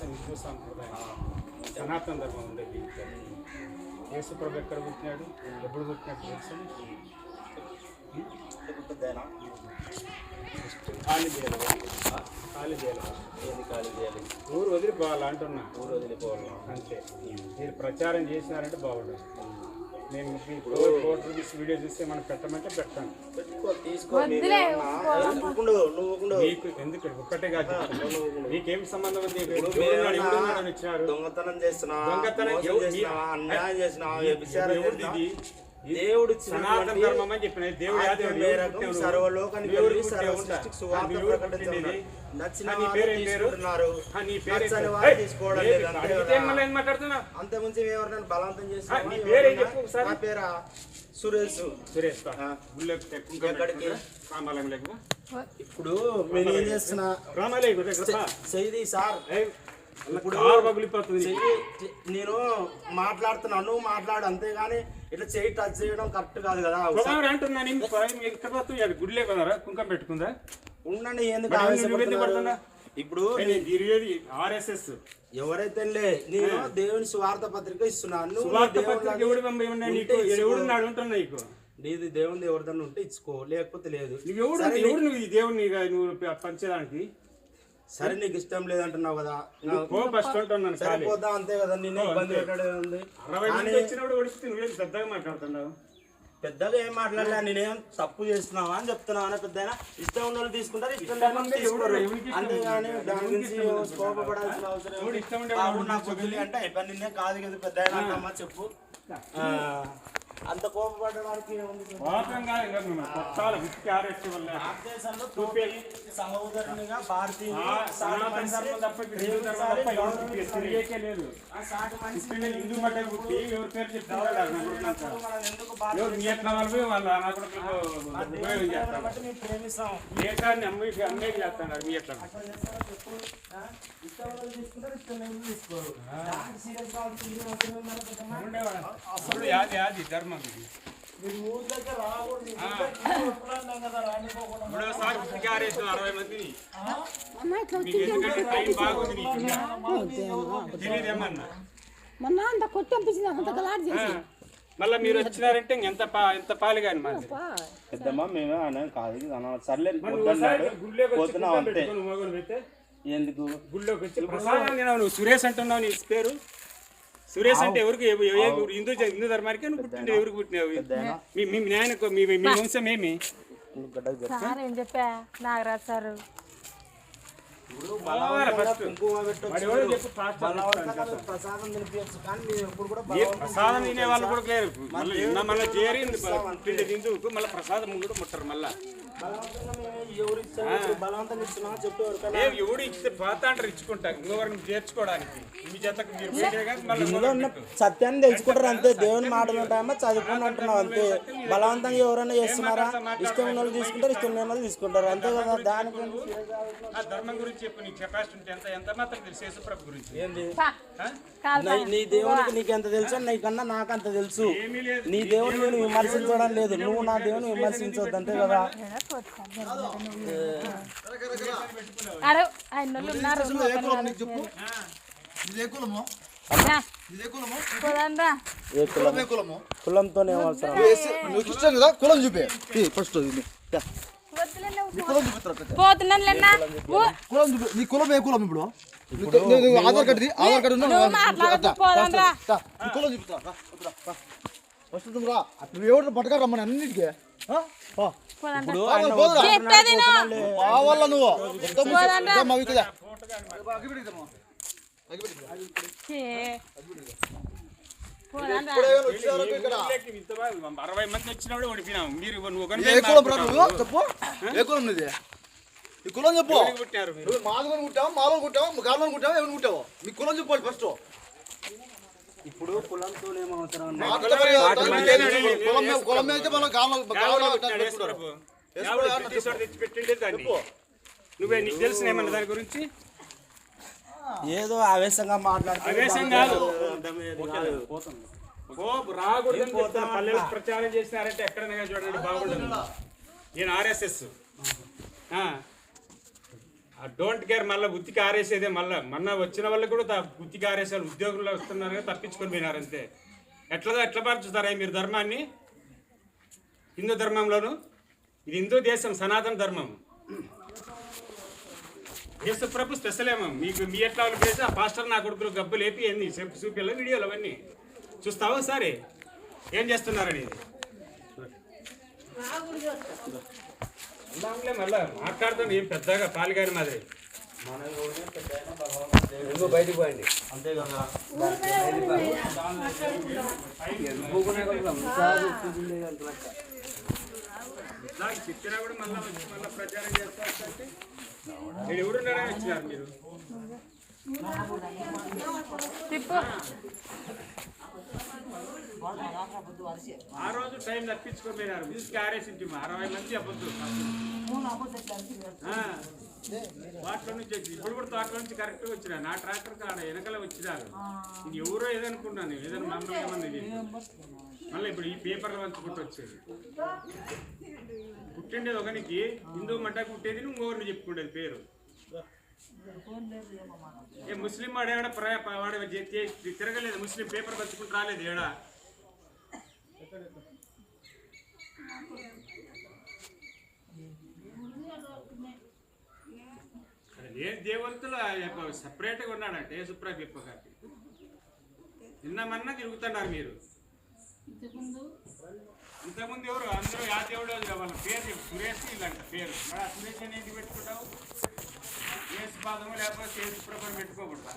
భారతదేశం హిందూ సాంప్రదాయం. సనాతన ధర్మం ఉండేది యేసుప్రభు ఎక్కడ పుట్టినాడు? ఎప్పుడు పుట్టినాడు తెలుసు? పెద్దయినా ఖాళీ చేయాలి ఖాళీ చేయాలి ఏది ఖాళీ చేయాలి? ఊరు వదిలిపోవాలి అంటున్నా ఊరు వదిలిపోవాలి? అంతే. మీరు ప్రచారం చేసినారంటే బాగుండదు నేను మీకు కోటి రూపీస్ వీడియో చూస్తే మనం పెట్టమంటే పెట్టాను. పెట్టుకో తీసుకో. నువ్వుకుండు నువ్వుకుండు మీకు ఎందుకు? ఒక్కటే కాదు మీకేం సంబంధం ఉంది? అని ఇచ్చినారు? దొంగతనం చేస్తున్నా దొంగతనం మోసం ఎవ- అన్యాయం చేసినా వ్యభిచారం ఎవరిది చేసినా, ఇది? దేవుడు సనాతన ధర్మం అని చెప్పిన దేవుడు? సర్వలోకానికి సృష్టికి సువార్త? నచ్చిన? తీసుకుంటున్నారు. తీసుకోవడం లేదు అంతే మాట్లాడుతున్నా? ముందు బలవంతం నీ పేరేం సురేష్. సురేష్ ఎక్కడికి? ఇప్పుడు నేను ఏం చేస్తున్నా. చెయ్యి సార్. ఇప్పుడు నేను మాట్లాడుతున్నా. నువ్వు మాట్లాడు అంతేగాని ఇట్లా చెయ్యి టచ్ చేయడం కరెక్ట్ కాదు కదా అంటున్నా ఎక్కడ పోతుంది గుడిలే కదరా కుంకం పెట్టుకుందా? ఉండండి ఎందుకు? ఇప్పుడు తిరిగేది ఆర్ఎస్ఎస్. ఎవరైతే నేను దేవుని సువార్త పత్రిక ఇస్తున్నాను నీకు? నీది దేవుని ఎవరిదన్నా ఉంటే ఇచ్చుకో లేకపోతే లేదు. నువ్వు ఎవడు దేవుడిని నువ్వు పంచేదానికి? సరే నీకు ఇష్టం లేదంటున్నావు కదా. పో ఫస్ట్ సరిపోతా అంతే కదా నిన్ను ఇబ్బంది పెట్టడం ఉంది అరవై మంది వచ్చినప్పుడు ఒడిస్తే నువ్వేం పెద్దగా మాట్లాడుతున్నావు? ఏం మాట్లాడలే నేనేం తప్పు చేస్తున్నావా అని చెప్తున్నావా? పెద్ద ఇష్టం ఉన్న వాళ్ళు తీసుకుంటారు. ఇష్టం లేని అంతేగాని. దాని గురించి. కోపపడాల్సిన అవసరం నాకు వదిలి అంటే కాదు కదా పెద్ద చెప్పు. అంత కోపపడడానికి సహోదరునిగా భారతీయ హిందూ మట్ట పుట్టి ఎవరి పేరు ఎట్లా వాళ్ళు మీ ఎట్లా తీసుకుంటారు పెద్దమ్మా? అప్పుడు యాది యాది ధర్మం మీరు అరవై మందిని. మీకు టైం బాగుంది తెలియదేమన్నా మొన్న అంత కొట్టంపించింది అంత గలాట్ చేసి మళ్ళీ మీరు వచ్చినారంటే ఎంత పా ఎంత పాలు కానీ మాది? పెద్దమ్మ మేమే అన్నాం కాదు. సర్లే మరి నువ్వు వద్దన్నాడు ఒకసారి గుళ్ళోకి వచ్చి పోతున్నాం కుంకం అంతే. ఎందుకు? గుళ్ళోకి వచ్చి ప్రసాదం తినావు నువ్వు? సురేష్ అంటున్నావు నీ పేరు? సురేష్ అంటే ఎవరికి ఎవ- ఎవ- ఎవరు? హిందూ హిందూ ధర్మానికి నువ్వు పుట్టిండే ఎవరికి పుట్టినావు మీ మీ నాయనకు మీ మీ వంశం ఏమి. సార్ ఏం చెప్పా? నాగరాజ్ సార్. ప్రసాదం తినే వాళ్ళు కూడా లేరు. మళ్ళీ చేరి హిందువుకు మళ్ళీ ప్రసాదం కూడా ముట్టరు మళ్ళా. ఎవరు ఇచ్చారు ఎవడు ఇస్తే ఇంకొకరిని చేర్చుకోవడానికి. మీ జతకు మీరు ఇందులో ఉన్న సత్యాన్ని తెలుసుకుంటారు అంతే దేవుని మాటలు ఉంటాయమ్మా చదువుకుని అంటున్నావు అంతే. బలవంతంగా ఎవరైనా చేస్తున్నారా? ఇష్టం ఉన్న వాళ్ళు తీసుకుంటారు ఇష్టం లేని వాళ్ళు తీసుకుంటారు. అంతే కదా దానికి? ఆ ధర్మం గురించి చెప్పు. నీ కెపాసిటీ ఉంటే ఎంత ఎంత మాత్రం తెలుసు యేసుప్రభు గురించి. ఏంది? ఆ? కాదు నీ- దేవునికి నీకు ఎంత తెలుసు? నీకన్నా నాకు అంత తెలుసు నీ దేవుని నేను విమర్శించడం లేదు. నువ్వు నా దేవుని విమర్శించవద్దు అంతే కదా? అరే ఆయన వాళ్ళు ఉన్నారు ఇదే కులము? ఇదే కులము? పోదండ్రా ఏ కులం? అవసరం? కదా చూపే. ఫస్ట్. నీ. కులం ఏ కులం ఇప్పుడు? ఆధార్ కార్డు ఆధార్ కార్డు కులం చూపిస్తా రా, వద్దురా, రా. ఫస్ట్ నువ్వు. రా నువ్వు. ఎవరు పట్టుకారు రమ్మని అన్నిటికీ నువ్వు ఇప్పుడే అరవై మంది వచ్చినప్పుడు ఓడిపోయినావు మీరు చెప్పు. ఏ కులం నీది? ఈ కులం చెప్పు. మాదిగని కుట్టావు మాలో కుట్టావు గాల్లో కుట్టావు ఎవరిని కుట్టావు మీ కులం చెప్పాలి ఫస్ట్ ఇప్పుడు కులంతో ఏమవసరం కులం అయితే మనం నువ్వే నీకు తెలిసిన ఏమన్నా దాని గురించి? ఏదో ఆవేశంగా మాట్లాడితే ఆవేశం కాదు. రాకూడదని. పల్లెలు ప్రచారం చేసినారంటే ఎక్కడైనా చూడండి బాగుండదు. నేను ఆర్ఎస్ఎస్. డోంట్ కేర్ మళ్ళీ గుత్తి ఆరేసేదే మళ్ళీ. మొన్న వచ్చిన వాళ్ళకి కూడా గుత్తి ఉత్తికి ఉద్యోగులు వస్తున్నారు తప్పించుకొని పోయినారు అంతే. ఎట్లదో ఎట్లా పరచుతారా మీరు ధర్మాన్ని? హిందూ ధర్మంలోను? ఇది హిందూ దేశం సనాతన ధర్మం. యేసు ప్రభు స్పెషల్ ఏమో మీకు మీ ఎట్లా వాళ్ళు చేసి ఆ పాస్టర్ నా కొడుకులు గబ్బు లేపి ఏంది? చెప్పు చూపిల్ల వీడియోలు అవన్నీ. చూస్తావా సరే ఏం చేస్తున్నారని? అలాగే మళ్ళా మాట్లాడుతాను ఏం పెద్దగా పాలుగాని మాదిరి. అంతే కదా. నాకు చెప్పినా కూడా మళ్ళీ మళ్ళీ ప్రచారం చేస్తారు మీరు? వచ్చినారు ఆ రోజు టైం తప్పించుకోపోయినారు. తీసుకు ఆరేసింటి అరవై మంది అబద్ధం. వాటిలో నుంచి వచ్చి ఇప్పుడు కూడా తోటలో నుంచి కరెక్ట్ వచ్చినా నా ట్రాక్టర్ కాడ వెనకాల వచ్చినారు. ఇది ఎవరో ఏదనుకున్నాను ఏదైనా మమ్మల్ని మళ్ళీ ఇప్పుడు ఈ పేపర్లు పంచుకుంటూ వచ్చేది. పుట్టిండేది ఒకనికి హిందూ మంట పుట్టేది ఇంకొకరిని చెప్పుకునేది పేరు. ఏ ముస్లిం వాడు ఏడా ప్రయా వాడు జే- జే- తిరగలేదు. ముస్లిం పేపర్ పంచుకుంటూ రాలేదు ఏడా? ఏ దేవంతులు సపరేట్గా ఉన్నాడంటే సుప్రభ గారికి నిన్నమన్నా తిరుగుతున్నారు మీరు. ఇంతకుముందు? ఎవరు? అందరూ యా దేవుడు వాళ్ళ పేరు. సురేష్ ఇలాంటి పేరు. మరి ఆ సురేష్ అని ఏంటి పెట్టుకుంటావు? ఏ పాదము లేకపోతే ఏసు ప్రభు పెట్టుకోకూడదా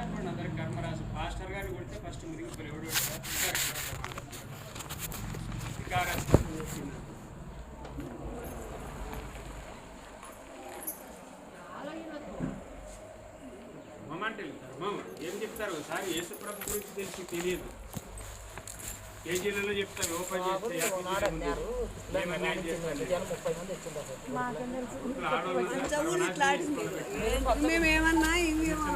ఇప్పుడు అందరికి కర్మరాజు పాస్టర్ గారిని కొడితే ఫస్ట్ మురిగిపోయి ఎవడు మమ్మ అంటే వెళ్తారు మామ ఏం చెప్తారు. ఒకసారి యేసు ప్రభు గురించి తెలిసి తెలియదు కేజీలలో చెప్తారు? ఓపెన్ చేస్తే యాభై మంది ముందు. ఏమన్నా ఆయన చేస్తారు. ఇప్పుడు ఆడవాళ్ళు ఉన్నారు, సర్వనాశనం చేసుకొని పెట్టారు. మేమేమన్నా ఇంకేమో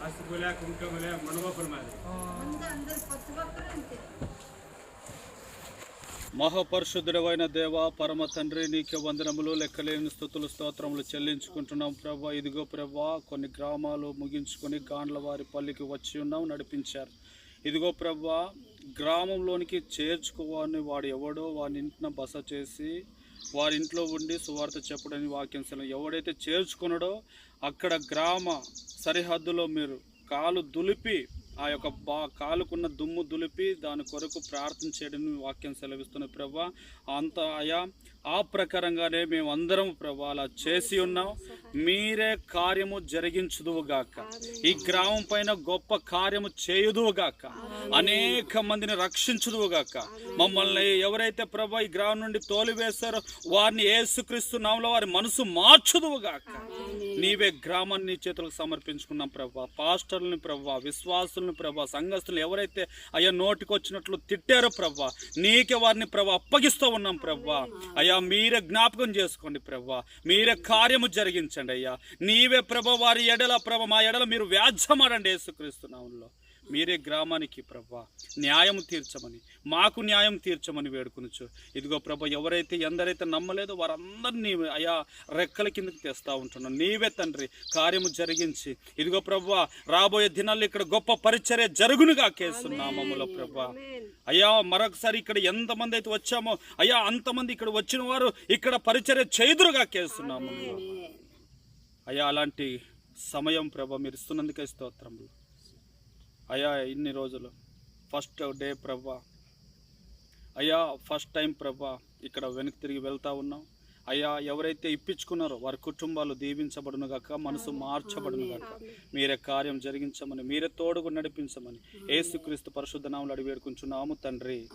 పసుపులే కుంకుమలే మునగోపులు మాది మహాపరిశుద్ధుడమైన దేవ పరమ తండ్రి నీకే వందనములు లెక్కలేని స్థుతులు స్తోత్రములు చెల్లించుకుంటున్నాం ప్రభా. ఇదిగో ప్రభా కొన్ని గ్రామాలు ముగించుకొని గాండ్ల వారి పల్లికి వచ్చి ఉన్నాం నడిపించారు. ఇదిగో ప్రభా గ్రామంలోనికి చేర్చుకోవాలని వాడు ఎవడో వాని ఇంటిన బస చేసి వారి ఇంట్లో ఉండి సువార్త చెప్పడని వాక్యం ఎవడైతే చేర్చుకున్నాడో అక్కడ గ్రామ సరిహద్దులో మీరు కాలు దులిపి ఆ యొక్క బా కాలుకున్న దుమ్ము దులిపి దాని కొరకు ప్రార్థన చేయడం వాక్యం సెలవిస్తున్న ప్రభా. అంత ఆయా ఆ ప్రకారంగానే మేము అందరం ప్రభా అలా చేసి ఉన్నాం. మీరే కార్యము జరిగించుదువుగాక. ఈ గ్రామం పైన గొప్ప కార్యము చేయుదువుగాక. అనేక మందిని రక్షించుదువుగాక. మమ్మల్ని ఎవరైతే ప్రభా ఈ గ్రామం నుండి తోలివేశారో వారిని ఏసుక్రీస్తు నామలో వారి మనసు మార్చుదువుగాక. నీవే గ్రామాన్ని చేతులకు సమర్పించుకున్నాం ప్రభా. పాస్టర్లని ప్రభా విశ్వాసులను ప్రభా సంఘస్థులు ఎవరైతే అయ్యా నోటికొచ్చినట్లు తిట్టారో ప్రభా నీకే వారిని ప్రభా అప్పగిస్తూ ఉన్నాం ప్రభా. అయ్యా మీరే జ్ఞాపకం చేసుకోండి ప్రభా. మీరే కార్యము జరిగించండి అయ్యా. నీవే ప్రభ వారి ఎడల ప్రభ మా ఎడల మీరు వ్యాధ్యమాడండి యేసుక్రీస్తునామంలో మీరే గ్రామానికి ప్రభా న్యాయం తీర్చమని మాకు న్యాయం తీర్చమని వేడుకొనొచ్చు ఇదిగో ప్రభా ఎవరైతే ఎందరైతే నమ్మలేదో వారందరినీ అయా రెక్కల కిందకి తెస్తా ఉంటున్నాం. నీవే తండ్రి కార్యము జరిగించి. ఇదిగో ప్రభా రాబోయే దినాల్లో ఇక్కడ గొప్ప పరిచర్య జరుగునుగా కేస్తున్నామములో ప్రభా. అయ్యా మరొకసారి ఇక్కడ ఎంతమంది అయితే వచ్చామో అయ్యా అంతమంది ఇక్కడ వచ్చిన వారు ఇక్కడ పరిచర్య చేదురుగా కేస్తున్నాము అయ్యా అలాంటి సమయం ప్రభా మీరు ఇస్తున్నందుకే స్తోత్రములు. అయ్యా ఇన్ని రోజులు. ఫస్ట్ డే ప్రభా. అయ్యా ఫస్ట్ టైం ప్రభా. ఇక్కడ వెనక్కి తిరిగి వెళ్తా ఉన్నాం. అయ్యా ఎవరైతే ఇప్పించుకున్నారో వారి కుటుంబాలు దీవించబడును గాక మనసు మార్చబడును గాక మీరే కార్యం జరిగించమని మీరే తోడుగు నడిపించమని ఏసుక్రీస్తు పరిశుద్ధ నామలు అడిగి వేడుకుంటున్నాము తండ్రి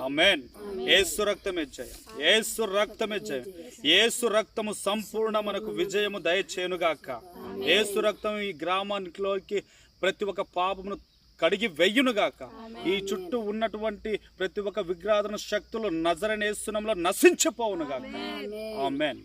ఆమెన్ ఏసు రక్తమే జయం. ఏసు రక్తమే జయం. ఏసు రక్తము సంపూర్ణ మనకు విజయము దయచేయునుగాక. ఏసు రక్తం ఈ గ్రామానికిలోకి ప్రతి ఒక్క పాపమును కడిగి వెయ్యునుగాక ఈ చుట్టూ ఉన్నటువంటి ప్రతి ఒక్క విగ్రహాధన శక్తులు నజరనేస్తునంలో నశించిపోవునుగాక. ఆమెన్.